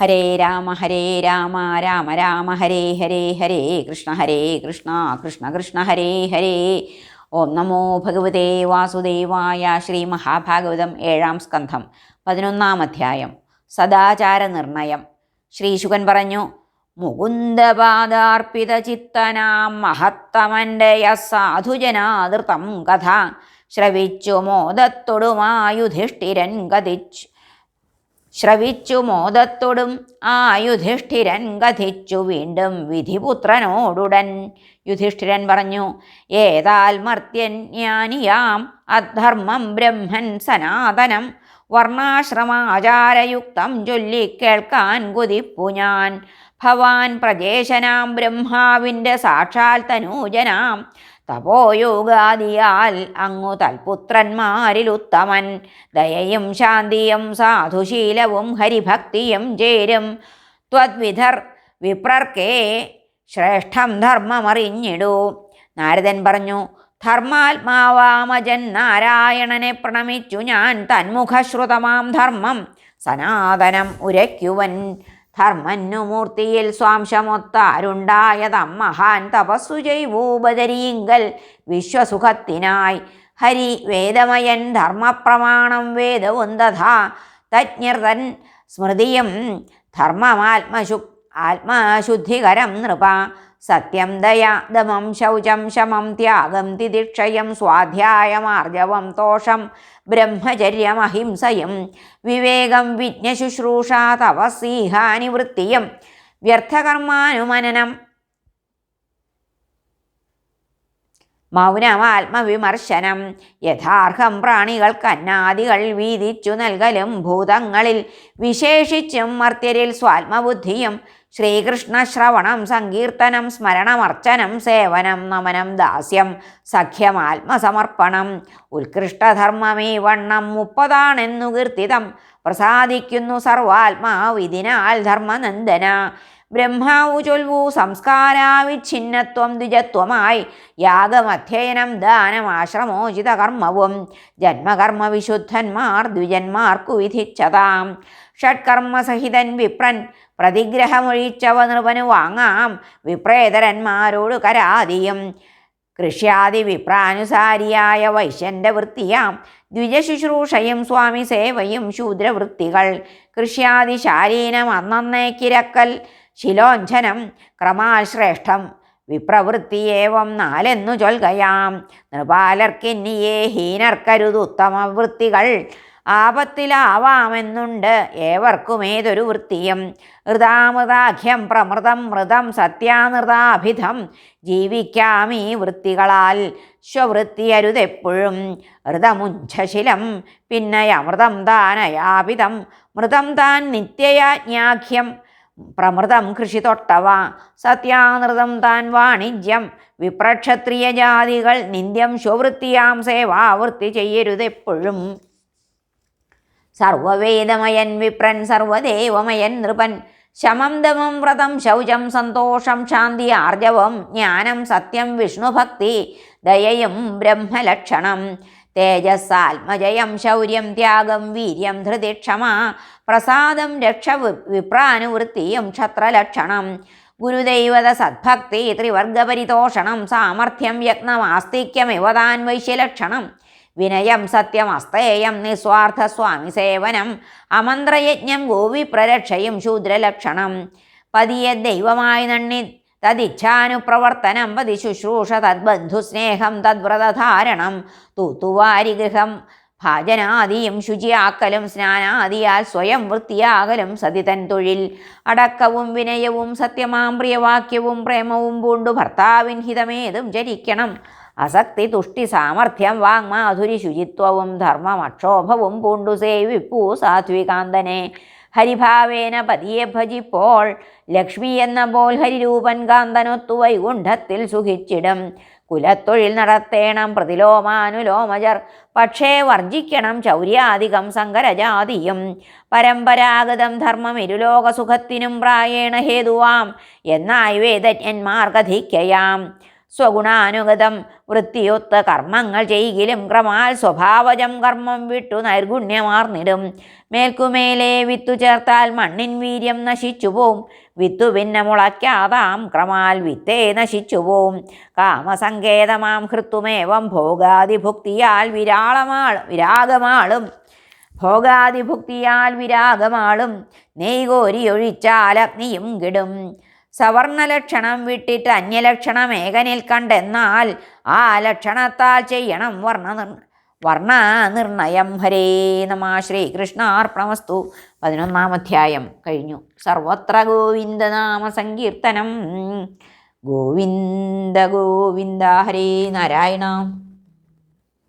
ഹരേ രാമ ഹരേ രാമ രാമ രാമ ഹരേ ഹരേ ഹരേ കൃഷ്ണ ഹരേ കൃഷ്ണ കൃഷ്ണ കൃഷ്ണ ഹരേ ഹരേ. ഓം നമോ ഭഗവതേ വാസുദേവായ ശ്രീ മഹാഭാഗവതം ഏഴാം സ്കന്ധം പതിനൊന്നാം അധ്യായം സദാചാര നിർണയം. ശ്രീശുകൻ പറഞ്ഞു മുകുന്ദപാദാർപ്പിത ചിത്തനാം മഹത്തമന്റെയ സാധുജനാതൃതം കഥ. ശ്രവിച്ചു മോദത്തൊടുമായുധിഷ്ഠിരൻ ഗതിച്ചു ശ്രവിച്ചു മോദത്തോടും ആ യുധിഷ്ഠിരൻ കഥിച്ചു വീണ്ടും വിധിപുത്രനോടുടൻ. യുധിഷ്ഠിരൻ പറഞ്ഞു ഏതാൽ മർത്യൻ ജ്ഞാനിയാം അധർമ്മം ബ്രഹ്മൻ സനാതനം. വർണാശ്രമാചാരയുക്തം ചൊല്ലിക്കേൾക്കാൻ കുതിപ്പു ഞാൻ. ഭവാൻ പ്രജേശനാം ബ്രഹ്മാവിന്റെ സാക്ഷാൽ തനൂജനാം. തപോയോഗാദിയാൽ അങ്ങു തൽപുത്രന്മാരിൽ ഉത്തമൻ. ദയയും ശാന്തിയും സാധുശീലവും ഹരിഭക്തിയും ചേരും. ത്വദ്വിധർ വിപ്രർക്കേ ശ്രേഷ്ഠം ധർമ്മമറിഞ്ഞിടൂ. നാരദൻ പറഞ്ഞു ധർമാത്മാവാമജൻ നാരായണനെ പ്രണമിച്ചു ഞാൻ തന്മുഖശ്രുതമാം ധർമ്മം സനാതനം ഉരയ്ക്കുവൻ. ധർമ്മന്നു മൂർത്തിയിൽ സ്വാംശമൊത്താരുണ്ടായതം മഹാൻ തപസ്സു ചെയ്വൂപചരിയിങ്കൽ വിശ്വസുഖത്തിനായി. ഹരി വേദമയൻ ധർമ്മപ്രമാണം വേദവും തഥാ തജ്ഞർതൻ സ്മൃതിയും ധർമ്മമാത്മശു ആത്മശുദ്ധികരം നൃപ സത്യം ദയാ ദമം ശൗചം ശമം ത്യാഗം തിദിക്ഷയം സ്വാധ്യായമാർജവം തോഷം ബ്രഹ്മചര്യമഹിംസയും വിവേകം വിജ്ഞശുശ്രൂഷ തപസ്സീഹാനിവൃത്തിയും വ്യർത്ഥകർമാനുമനനം മൗനമാത്മവിമർശനം. യഥാർഹം പ്രാണികൾക്ക് അന്നാദികൾ വീതിച്ചു നൽകലും ഭൂതങ്ങളിൽ വിശേഷിച്ചും മർത്യരിൽ സ്വാത്മബുദ്ധിയും. ശ്രീകൃഷ്ണ ശ്രവണം സങ്കീർത്തനം സ്മരണമർച്ചനം സേവനം നമനം ദാസ്യം സഖ്യം ആത്മസമർപ്പണം ഉത്കൃഷ്ടധർമ്മമേ വണ്ണം മുപ്പതാണെന്നു കീർത്തിതം പ്രസാദിക്കുന്നു സർവാത്മാവിതിനാൽ ധർമ്മനന്ദന. ബ്രഹ്മാവു ചൊൽവു ദ്വിജത്വമായി. യാഗമധ്യയനം ദാനം ആശ്രമോചിത കർമ്മവും. ജന്മകർമ്മ വിശുദ്ധന്മാർ ദ്വിജന്മാർക്കു വിധിച്ചതാം. ഷഡ്കർമ്മസഹിതൻ വിപ്രൻ പ്രതിഗ്രഹമൊഴിച്ചവ നൃപനു വാങ്ങാം. വിപ്രേതരന്മാരോട് കരാതിയും. കൃഷ്യാദി വിപ്രാനുസാരിയായ വൈശ്യന്റെ വൃത്തിയാം. ദ്വിജശുശ്രൂഷയും സ്വാമി സേവയും ശൂദ്രവൃത്തികൾ. കൃഷ്യാദി ശാലീനം അന്നേക്കിരക്കൽ ശിലോഞ്ചനം ക്രമാശ്രേഷ്ഠം. വിപ്രവൃത്തിയേവം നാലെന്നു ചൊൽകയാം. നൃപാലർക്കിന്നിയേ ഹീനർക്കരുതുത്തമ വൃത്തികൾ. ആപത്തിലാവാമെന്നുണ്ട് ഏവർക്കും ഏതൊരു വൃത്തിയും. ഹൃതാമൃതാഖ്യം പ്രമൃതം മൃതം സത്യാനൃതാഭിധം. ഈ വൃത്തികളാൽ സ്വവൃത്തിയരുതെപ്പോഴും. ഹൃതമുഞ്ചശിലം പിന്നെ അമൃതം താനയാപിതം മൃതം താൻ നിത്യയാജ്ഞാഖ്യം. പ്രമൃതം കൃഷി തൊട്ടവ സത്യാനൃതം താൻ വാണിജ്യം വിപ്രക്ഷത്രിയ ജാതികൾ നിന്ദ്യം ശുവൃത്തിയാം സേവാവൃത്തി ചെയ്യരുതെപ്പോഴും. സർവവേദമയൻ വിപ്രൻ സർവദേവമയൻ നൃപൻ ശമം ദമം വ്രതം ശൗചം സന്തോഷം ശാന്തി ആർജവം ജ്ഞാനം സത്യം വിഷ്ണുഭക്തി ദയയും ബ്രഹ്മലക്ഷണം. തേജസ്സാത്മജയം ശൗര്യം ത്യാഗം വീര്യം ധൃതി ക്ഷമ പ്രസാദം രക്ഷ വിപ്രാനുവൃത്തിയും ക്ഷത്രലക്ഷണം ഗുരുദൈവത സദ്ഭക്തി ത്രിവർഗപരിതോഷണം സാമർഥ്യം യജ്ഞമാസ്തിക്യമിവ താൻ വൈശ്യലക്ഷണം വിനയം സത്യം അസ്തേയം നിസ്വാർത്ഥ സ്വാമി സേവനം അമന്ത്രയജ്ഞം ഗോവിപ്രരക്ഷയും ശൂദ്രലക്ഷണം പതിയെ ദൈവമായി നണ്ണി തദിച്ഛാനുപ്രവർത്തനം പതി ശുശ്രൂഷ തദ്ബന്ധുസ്നേഹം തദ്വ്രതധാരണം. തൂത്തുവാരി ഗൃഹം ഭാജനാദിയും ശുചിയാക്കലും സ്നാനാദിയാൽ സ്വയം വൃത്തിയാകലും സതിതൻ തൊഴിൽ. അടക്കവും വിനയവും സത്യമാം പ്രിയവാക്യവും പ്രേമവും പൂണ്ടു ഭർത്താവിൻ ഹിതമേതും ജനിക്കണം. അസക്തി തുഷ്ടി സാമർഥ്യം വാങ്മാധുരി ശുചിത്വവും ധർമ്മമക്ഷോഭവും പൂണ്ടു സേവിപ്പൂ സാത്വികാന്തനെ. ഹരിഭാവേന പതിയെ ഭജിപ്പോൾ. ലക്ഷ്മി എന്ന പോൽ ഹരിരൂപൻ കാന്തനൊത്തു വൈകുണ്ഠത്തിൽ സുഖിച്ചിടും. കുലത്തൊഴിൽ നടത്തേണം പ്രതിലോമാനുലോമജർ. പക്ഷേ വർജിക്കണം ചൗര്യാധികം സങ്കരജാതിയും. പരമ്പരാഗതം ധർമ്മം ഇരുലോകസുഖത്തിനും പ്രായേണ ഹേതുവാം. എന്നായി വേദജ്ഞന്മാർ കഥിക്കയാം. സ്വഗുണാനുഗതം വൃത്തിയൊത്ത കർമ്മങ്ങൾ ചെയ്യിലും ക്രമാൽ സ്വഭാവജം കർമ്മം വിട്ടു നൈർഗുണ്യമാർന്നിടും. മേൽക്കുമേലെ വിത്തു ചേർത്താൽ മണ്ണിൻ വീര്യം നശിച്ചു പോവും വിത്തു പിന്നെ മുളയ്ക്കാതാം ക്രമാൽ വിത്തേ നശിച്ചു പോവും കാമസങ്കേതമാം ഹൃത്തുമേവം ഭോഗാതിഭുക്തിയാൽ വിരാളമാൾ വിരാഗമാളും. ഭോഗാതിഭുക്തിയാൽ വിരാഗമാളും. നെയ്കോരിയൊഴിച്ചാൽ അഗ്നിയും കിടും. സവർണലക്ഷണം വിട്ടിട്ട് അന്യലക്ഷണം ഏകനിൽ കണ്ടെന്നാൽ ആ ലക്ഷണത്താൽ ചെയ്യണം വർണ വർണ നിർണയം. ഹരേ നമ ശ്രീകൃഷ്ണാർപ്പണമസ്തു. പതിനൊന്നാം അധ്യായം കഴിഞ്ഞു. സർവത്ര ഗോവിന്ദനാമ സങ്കീർത്തനം. ഗോവിന്ദ ഗോവിന്ദ ഹരേ നാരായണ.